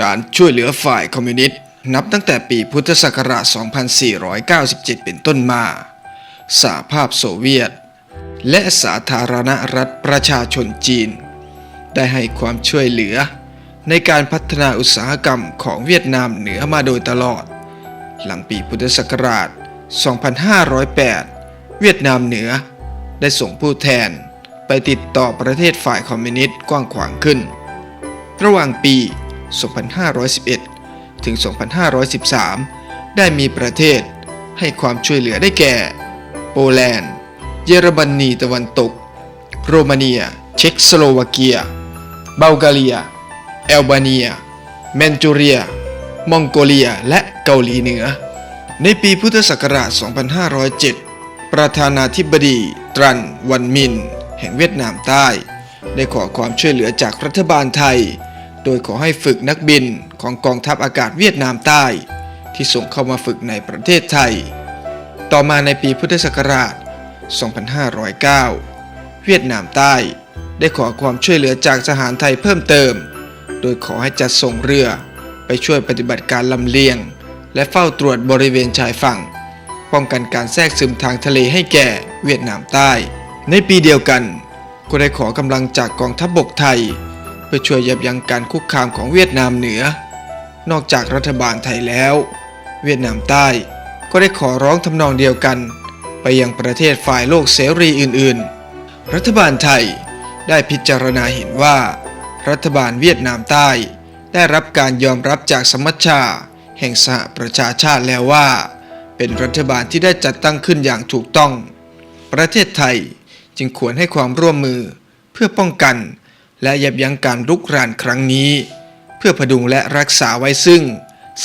การช่วยเหลือฝ่ายคอมมิวนิสต์นับตั้งแต่ปีพุทธศักราช 2497 เป็นต้นมาสหภาพโซเวียต และสาธารณรัฐประชาชนจีน ได้ให้ความช่วยเหลือ ในการพัฒนาอุตสาหกรรมของเวียดนามเหนือมาโดยตลอด หลังปีพุทธศักราช 2508 เวียดนามเหนือได้ส่งผู้แทนไปติดต่อประเทศฝ่ายคอมมิวนิสต์กว้างขวางขึ้น ระหว่างปี 2511 ถึง 2513 ได้มีประเทศให้ความช่วยเหลือได้แก่ โปแลนด์ เยอรมนีตะวันตก โรมาเนีย เช็กสโลวาเกีย บัลแกเรีย แอลบาเนีย แมนจูเรีย มองโกเลีย และเกาหลีเหนือ ในปีพุทธศักราช 2507 ประธานาธิบดี ตรัน วันมิน แห่งเวียดนามใต้ ได้ขอความช่วยเหลือจากรัฐบาลไทย โดยขอให้ฝึกนักบินของกองทัพอากาศเวียดนามใต้ ที่ส่งเข้ามาฝึกในประเทศไทย ต่อมาในปีพุทธศักราช 2509 เวียดนามใต้ได้ขอความช่วยเหลือจากทหารไทยเพิ่มเติม โดยขอให้จัดส่งเรือไปช่วยปฏิบัติการลำเลียง และเฝ้าตรวจบริเวณชายฝั่ง ป้องกันการแทรกซึมทางทะเลให้แก่เวียดนามใต้ ในปีเดียวกัน ก็ได้ขอกำลังจากกองทัพบบกไทย พื่อช่วยยับยั้งการคุกคามของเวียดนามเหนือ นอกจากรัฐบาลไทยแล้ว เวียดนามใต้ก็ได้ขอร้องทำนองเดียวกัน ไปยังประเทศฝ่ายโลกเสรีอื่นๆ รัฐบาลไทยได้พิจารณาเห็นว่า รัฐบาลเวียดนามใต้ ได้รับการยอมรับจากสมัชชา แห่งสหประชาชาติแล้วว่า เป็นรัฐบาลที่ได้จัดตั้งขึ้นอย่างถูกต้อง ประเทศไทยจึงควรให้ความร่วมมือเพื่อป้องกัน และยับยั้งการรุกรานครั้งนี้ เพื่อพดุงและรักษาไว้ซึ่ง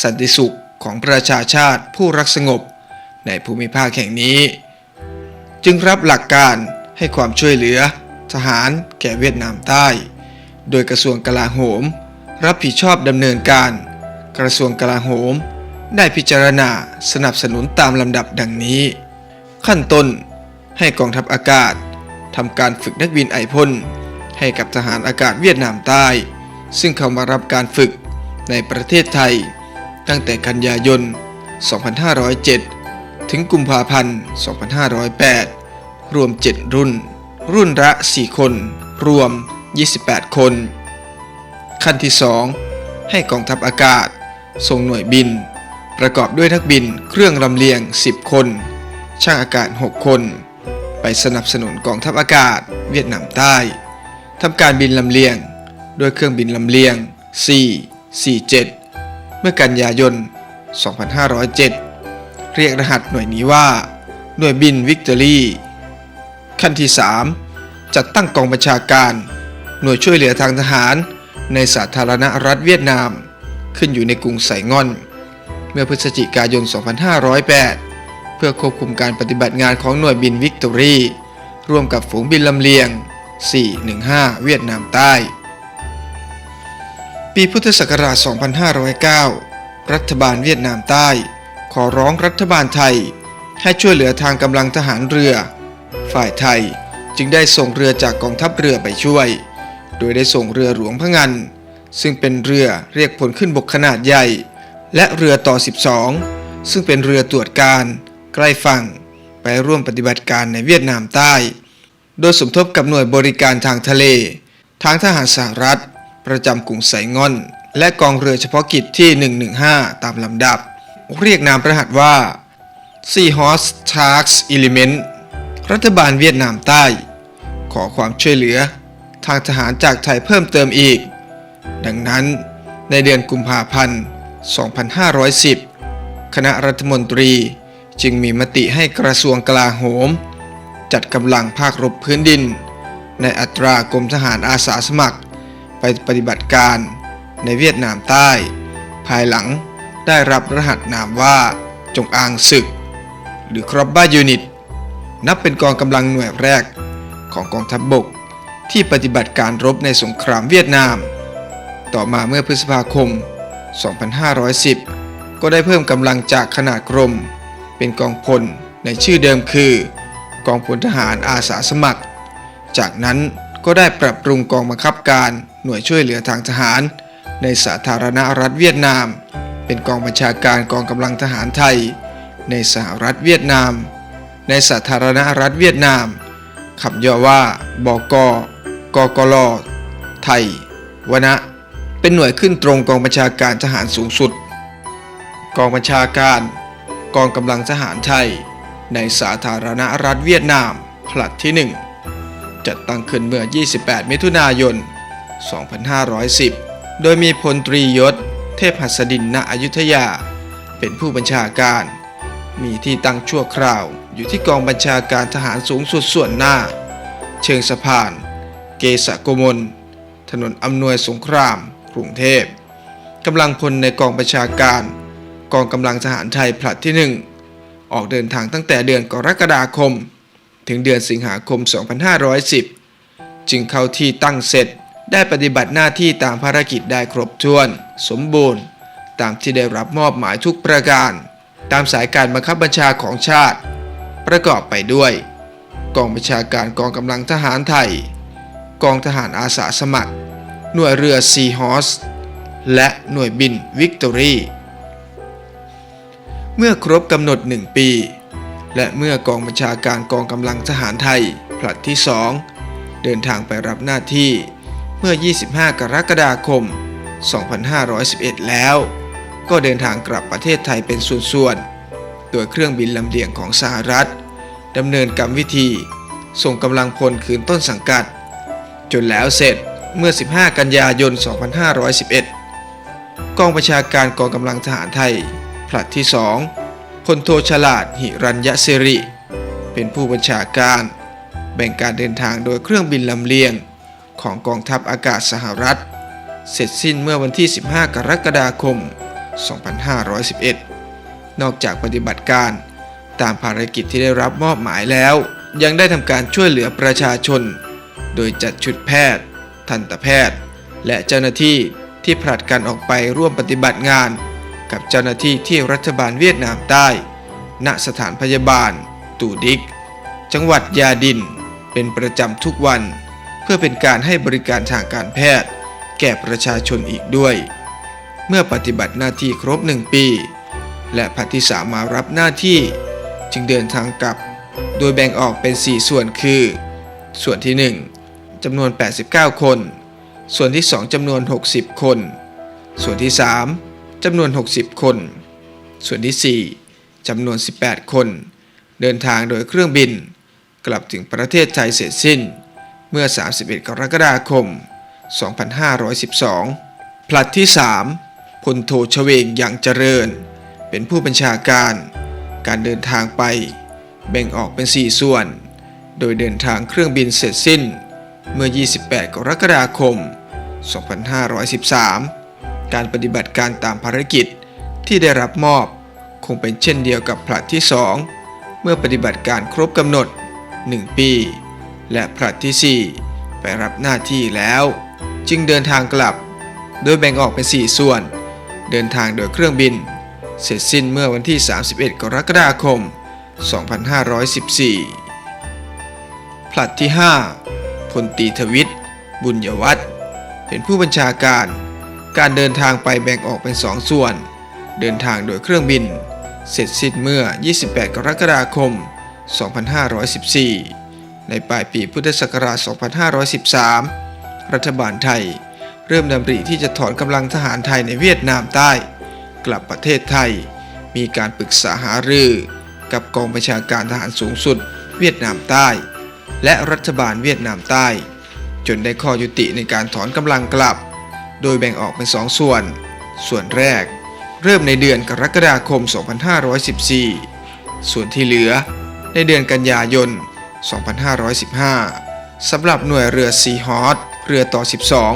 สันติสุขของประชาชาติผู้รักสงบในภูมิภาคแห่งนี้ จึงรับหลักการให้ความช่วยเหลือ ทหารแก่เวียดนามใต้ โดยกระทรวงกลาโหม รับผิดชอบดำเนินการ กระทรวงกลาโหม ได้พิจารณาสนับสนุนตามลำดับดังนี้ ขั้นต้นให้กองทัพอากาศทำการฝึกนักบินไอพ่น ให้กับทหารอากาศเวียดนามใต้ ซึ่งเข้ามารับการฝึกในประเทศไทย ตั้งแต่กันยายน 2507 ถึงกุมภาพันธ์ 2508 รวม 7 รุ่น รุ่นละ 4 คน รวม 28 คน ขั้นที่ 2 ให้กองทัพอากาศ ส่งหน่วยบิน ประกอบด้วยนักบินเครื่องลำเลียง 10 คน ช่างอากาศ 6 คน ไปสนับสนุนกองทัพอากาศเวียดนามใต้ ทำการบินลำเลียง ด้วยเครื่องบินลำเลียง 447 เมื่อกันยายน 2507 เรียกรหัสหน่วยนี้ว่า หน่วยบินวิกตอรี่ ขั้นที่ 3 จัดตั้งกองบัญชาการ หน่วยช่วยเหลือทางทหาร ในสาธารณรัฐเวียดนาม ขึ้นอยู่ในกรุงไซงอน เมื่อพฤศจิกายน 2508 เพื่อควบคุมการปฏิบัติงานของหน่วยบินวิกตอรี่ ร่วมกับฝูงบินลำเลียง 415 เวียดนามใต้ ปีพุทธศักราช 2509 รัฐบาลเวียดนามใต้ ขอร้องรัฐบาลไทย ให้ช่วยเหลือทางกำลังทหารเรือ ฝ่ายไทยจึงได้ส่งเรือจากกองทัพเรือไปช่วย โดยได้ส่งเรือหลวงพะงัน ซึ่งเป็นเรือเรียกผลขึ้นบกขนาดใหญ่ และเรือต่อ 12 ซึ่งเป็นเรือตรวจการ ใกล้ฝั่งไปร่วมปฏิบัติการในเวียดนามใต้ โดยสมทบกับหน่วยบริการทางทะเล ทางทหารสหรัฐ ประจำกรุงไซงอน และกองเรือเฉพาะกิจที่ 115 ตามลำดับ เรียกนามรหัสว่า Seahorse Sharks Element รัฐบาลเวียดนามใต้ ขอความช่วยเหลือ ทางทหารจากไทยเพิ่มเติมอีก ดังนั้นในเดือนกุมภาพันธ์ 2510 คณะรัฐมนตรีจึงมีมติให้กระทรวงกลาโหม จัดกำลังภาครบพื้นดิน ในอัตรากรมทหารอาสาสมัคร ไปปฏิบัติการในเวียดนามใต้ ภายหลังได้รับรหัสนามว่าจงอางศึก หรือครอบบ้ายูนิต นับเป็นกองกำลังหน่วยแรกของกองทัพบบกที่ปฏิบัติการรบในสงครามเวียดนาม ต่อมาเมื่อพฤษภาคม 2510 ก็ได้เพิ่มกำลังจากขนาดกรม เป็นกองพลในชื่อเดิมคือ กองพลทหารอาสาสมัคร จากนั้นก็ได้ปรับปรุงกองบังคับการหน่วยช่วยเหลือทางทหาร ในสาธารณรัฐเวียดนาม เป็นกองบัญชาการกองกำลังทหารไทย ในสหรัฐเวียดนาม ในสาธารณรัฐเวียดนามคำย่อว่าบกกกลไทยวนะเป็นหน่วยขึ้นตรงกองบัญชาการทหารสูงสุด กองบัญชาการ กองกำลังทหารไทย ในสาธารณรัฐเวียดนามผลัดที่ 1 จัดตั้งขึ้นเมื่อ 28 มิถุนายน 2510 โดยมีพลตรียศ เทพหัสดินณอยุธยา เป็นผู้บัญชาการ มีที่ตั้งชั่วคราวอยู่ที่กองบัญชาการทหารสูงสุดส่วนหน้า เชิงสะพาน เกษโกมล ถนนอำนวยสงคราม กรุงเทพกำลังพลในกองบัญชาการ กองกำลังทหารไทยผลัดที่ 1 ออกเดินทางตั้งแต่เดือนกรกฎาคม ถึงเดือนสิงหาคม 2510 จึงเข้าที่ตั้งเสร็จได้ปฏิบัติหน้าที่ตามภารกิจได้ครบถ้วน สมบูรณ์ ตามที่ได้รับมอบหมายทุกประการ ตามสายการบังคับบัญชาของชาติ ประกอบไปด้วย กองบัญชาการกองกำลังทหารไทย กองทหารอาสาสมัคร หน่วยเรือซีฮอสและหน่วยบินวิกตอรี เมื่อครบกำหนด 1 ปี และเมื่อกองบัญชาการกองกำลังทหารไทยผลัดที่ 2 เดินทางไปรับหน้าที่เมื่อ 25 กรกฎาคม 2511 แล้ว ก็เดินทางกลับประเทศไทยเป็นส่วนๆ โดยเครื่องบินลำเลียงของสหรัฐดำเนินกรรมวิธี ส่งกำลังพลคืนต้นสังกัด จนแล้วเสร็จเมื่อ 15 กันยายน 2511 กองประชาการกองกำลังทหารไทย ผลัดที่2พลโทฉลาดหิรัญยศิริ เป็นผู้บัญชาการ แบ่งการเดินทางโดยเครื่องบินลำเลียง ของกองทัพอากาศสหรัฐ เสร็จสิ้นเมื่อวันที่ 15 กรกฎาคม 2511 นอกจากปฏิบัติการตามภารกิจที่ได้รับมอบหมายแล้ว ยังได้ทำการช่วยเหลือประชาชน โดยจัดชุดแพทย์ ทันตแพทย์ และเจ้าหน้าที่ที่ผลัดกันออกไปร่วมปฏิบัติงาน กับเจ้าหน้าที่ที่รัฐบาลเวียดนามใต้ ณสถานพยาบาล ตูดิก จังหวัดยาดิน เป็นประจำทุกวัน เพื่อเป็นการให้บริการทางการแพทย์ แก่ประชาชนอีกด้วย เมื่อปฏิบัติหน้าที่ครบหนึ่งปี และพัที่สามมารับหน้าที่ จึงเดินทางกลับ โดยแบ่งออกเป็น 4 ส่วนคือ ส่วนที่ 1จำนวน 89 คน ส่วนที่ 2จำนวน 60 คน ส่วนที่ 3 จำนวน 60 คน ส่วนที่ 4จำนวน 18 คน เดินทางโดยเครื่องบิน กลับถึงประเทศไทยเสร็จสิ้น เมื่อ 31 กรกฎาคม 2512 ผลัดที่ 3พลโทชเวงยังเจริญ เป็นผู้บัญชาการ การเดินทางไป แบ่งออกเป็น 4 ส่วน โดยเดินทางเครื่องบินเสร็จสิ้น เมื่อ 28 กรกฎาคม 2513 การปฏิบัติการตามภารกิจที่ได้รับมอบ คงเป็นเช่นเดียวกับผลัดที่ 2 เมื่อปฏิบัติการครบกำหนด 1 ปี และผลัดที่ 4 ไปรับหน้าที่แล้ว จึงเดินทางกลับ โดยแบ่งออกเป็น 4 ส่วน เดินทางโดยเครื่องบิน เสร็จสิ้นเมื่อวันที่ 31 กรกฎาคม 2514 ผลัดที่ 5พลตีทวิทย์บุญยวัฒน์เป็นผู้บัญชาการ การเดินทางไปแบ่งออกเป็น 2 ส่วน เดินทางโดยเครื่องบิน เสร็จสิ้นเมื่อ 28 กรกฎาคม 2514 ในปลายปีพุทธศักราช 2513 รัฐบาลไทย เริ่มดำริที่จะถอนกำลังทหารไทยในเวียดนามใต้ กลับประเทศไทย มีการปรึกษาหารือกับกองบัญชาการทหารสูงสุด เวียดนามใต้ และรัฐบาลเวียดนามใต้ จนได้ข้อยุติในการถอนกำลังกลับ โดยแบ่งออกเป็นสองส่วน ส่วนแรก เริ่มในเดือนกรกฎาคม 2514 ส่วนที่เหลือ ในเดือนกันยายน 2515 สำหรับหน่วยเรือซีฮอสเรือต่อ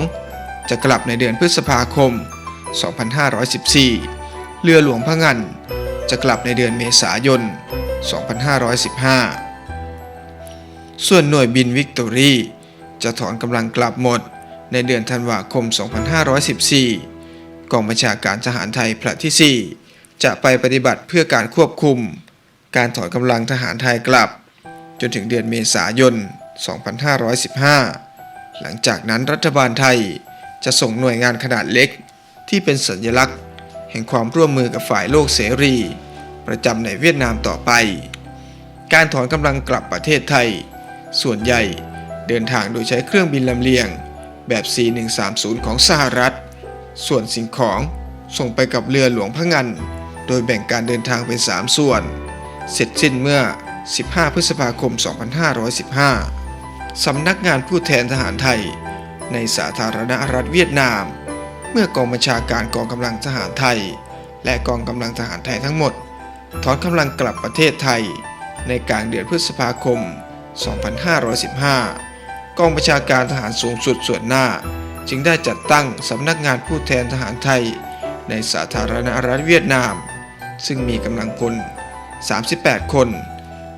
12 จะกลับในเดือนพฤษภาคม 2514 เรือหลวงพะงันจะกลับในเดือนเมษายน 2515 ส่วนหน่วยบินวิกตอรีจะถอนกำลังกลับหมด ในเดือนธันวาคม 2514 กองบัญชาการทหารไทยผลัดที่ 4 จะไปปฏิบัติเพื่อการควบคุม การถอนกำลังทหารไทยกลับ จนถึงเดือนเมษายน 2515 หลังจากนั้นรัฐบาลไทยจะส่งหน่วยงานขนาดเล็ก ที่เป็นสัญลักษณ์ แห่งความร่วมมือกับฝ่ายโลกเสรี ประจำในเวียดนามต่อไป การถอนกำลังกลับประเทศไทย ส่วนใหญ่เดินทางโดยใช้เครื่องบินลำเลียง แบบ C130 ของสหรัฐ ส่วนสิ่งของส่งไปกับเรือหลวงพะงัน โดยแบ่งการเดินทางเป็น 3 ส่วน เสร็จสิ้นเมื่อ 15 พฤษภาคม 2515 สำนักงานผู้แทนทหารไทย ในสาธารณรัฐเวียดนาม เมื่อกองบัญชาการกองกำลังทหารไทย และกองกำลังทหารไทยทั้งหมด ถอนกำลังกลับประเทศไทย ในกลางเดือนพฤษภาคม 2515 กองบัญชาการทหารสูงสุดส่วนหน้า จึงได้จัดตั้งสำนักงานผู้แทนทหารไทย ในสาธารณรัฐเวียดนาม ซึ่งมีกำลังพล 38 คน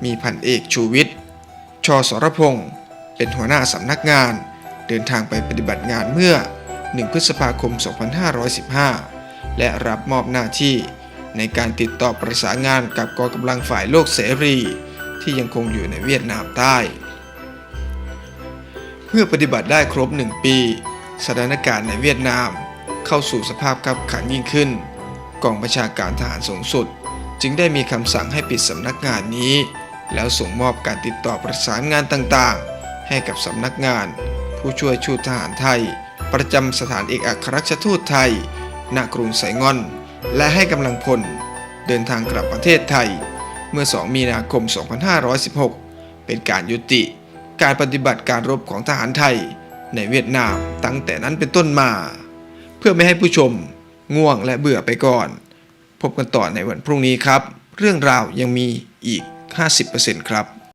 มีพันเอกชูวิทย์ชสรพงศ์เป็นหัวหน้าสำนักงาน เดินทางไปปฏิบัติงานเมื่อ 1 พฤษภาคม 2515 และรับมอบหน้าที่ในการติดต่อประสานงานกับกองกำลังฝ่ายโลกเสรี ที่ยังคงอยู่ในเวียดนามใต้ เมื่อปฏิบัติได้ครบ 1 ปี สถานการณ์ในเวียดนาม เข้าสู่สภาพขับขันยิ่งขึ้น กองประชาการทหารสูงสุด จึงได้มีคำสั่งให้ปิดสำนักงานนี้ แล้วส่งมอบการติดต่อประสานงานต่างๆ ให้กับสำนักงาน ผู้ช่วยชูตทหารไทย ประจำสถานเอกอัครราชทูตไทยณกรุงไซงอน และให้กำลังพล เดินทางกลับประเทศไทย เมื่อ 2 มีนาคม 2516 เป็นการยุติ การปฏิบัติการรบของทหารไทย ในเวียดนามตั้งแต่นั้นเป็นต้นมา เพื่อไม่ให้ผู้ชมง่วงและเบื่อไปก่อน พบกันต่อในวันพรุ่งนี้ครับ เรื่องราวยังมีอีก 50%ครับ